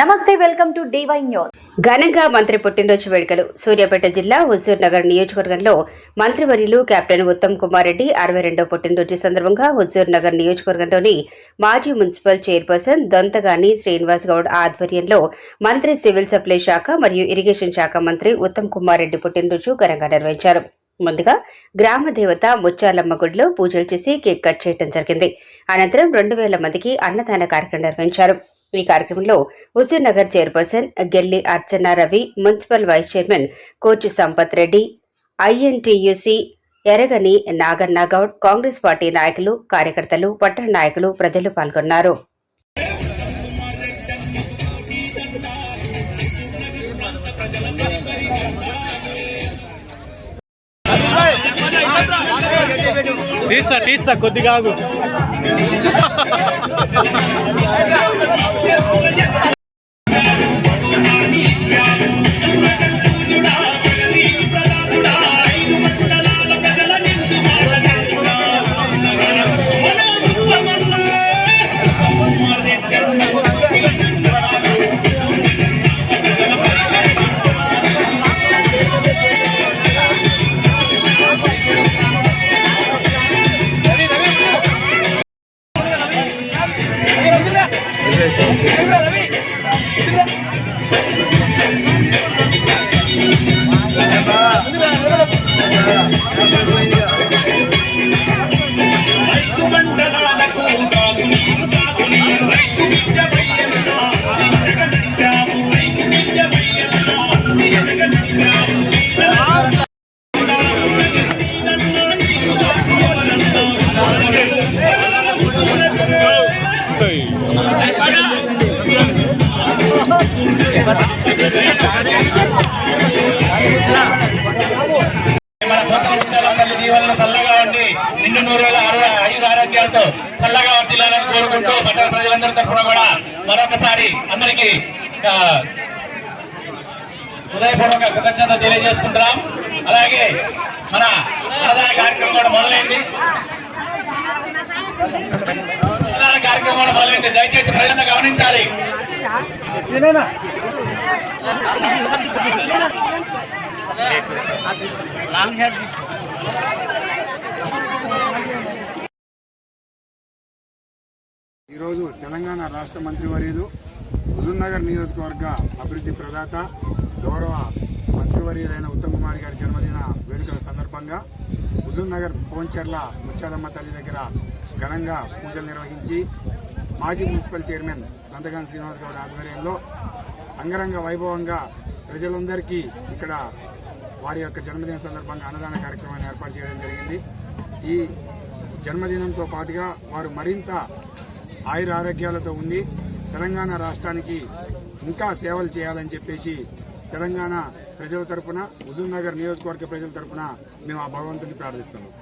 నమస్తే welcome to DY news. ఘనంగా మంత్రి పుట్టినరోజు వేడుకలు. సూర్యాపేట జిల్లా హుజూర్ నగర్ నియోజకవర్గంలో మంత్రివర్యులు కెప్టెన్ ఉత్తమ్ కుమార్ రెడ్డి అరవై రెండో పుట్టినరోజు సందర్భంగా హుజూర్ నగర్ నియోజకవర్గంలోని మాజీ మున్సిపల్ చైర్పర్సన్ దొంతగాని శ్రీనివాస్ గౌడ్ ఆధ్వర్యంలో మంత్రి సివిల్ సప్లై శాఖ మరియు ఇరిగేషన్ శాఖ మంత్రి ఉత్తమ్ కుమార్ రెడ్డి పుట్టినరోజు ఘనంగా నిర్వహించారు. ముందుగా గ్రామ దేవత ముచ్చాలమ్మ గుడిలో పూజలు చేసి కేక్ కట్ చేయడం జరిగింది. అనంతరం రెండు వేల మందికి అన్నదాన కార్యక్రమం నిర్వహించారు. ఈ కార్యక్రమంలో Huzur Nagar chairperson Gelli Archana Ravi municipal vice chairman Kochu Sampath Reddy INTUC Eragani Naganna Goud Congress party నాయకులు కార్యకర్తలు పట్టణ నాయకులు ప్రజలు పాల్గొన్నారు. తీస్తా తీస్తా కొద్దిగా ¡Venga, David! ¡Venga! మన పోతల ముత్యాలమ్మ చల్లగా ఉండి నిండు నూరేళ్ళ అరవై ఐదు ఆరోగ్యాలతో చల్లగా వర్తిల్లాలని కోరుకుంటూ పట్టణ ప్రజలందరి తరఫున కూడా మరొకసారి అందరికీ హృదయపూర్వక కృతజ్ఞత తెలియజేసుకుంటున్నాం. అలాగే మన అన్నదాన కార్యక్రమం కూడా మొదలైంది. మొదలైంది దయచేసి ప్రజలంతా గమనించాలి. ఈరోజు తెలంగాణ రాష్ట్ర మంత్రివర్యులు హుజూర్నగర్ నియోజకవర్గ అభివృద్ధి ప్రదాత గౌరవ మంత్రివర్యులైన ఉత్తమ్ కుమార్ గారి జన్మదిన వేడుకల సందర్భంగా హుజూర్నగర్ పోంచెర్ల ముత్యాలమ్మ తల్లి దగ్గర ఘనంగా పూజలు నిర్వహించి మాజీ మున్సిపల్ చైర్మన్ దంతగాని శ్రీనివాస్ గౌడ్ ఆధ్వర్యంలో అంగరంగ వైభవంగా ప్రజలందరికీ ఇక్కడ వారి యొక్క జన్మదిన సందర్భంగా అన్నదాన కార్యక్రమాన్ని ఏర్పాటు చేయడం జరిగింది. ఈ జన్మదినంతో పాటుగా వారు మరింత ఆయుర ఆరోగ్యాలతో ఉండి తెలంగాణ రాష్ట్రానికి ఇంకా సేవలు చేయాలని చెప్పేసి తెలంగాణ ప్రజల తరపున హుజూర్ నగర్ నియోజకవర్గ ప్రజల తరపున మేము ఆ భగవంతుని ప్రార్థిస్తున్నాం.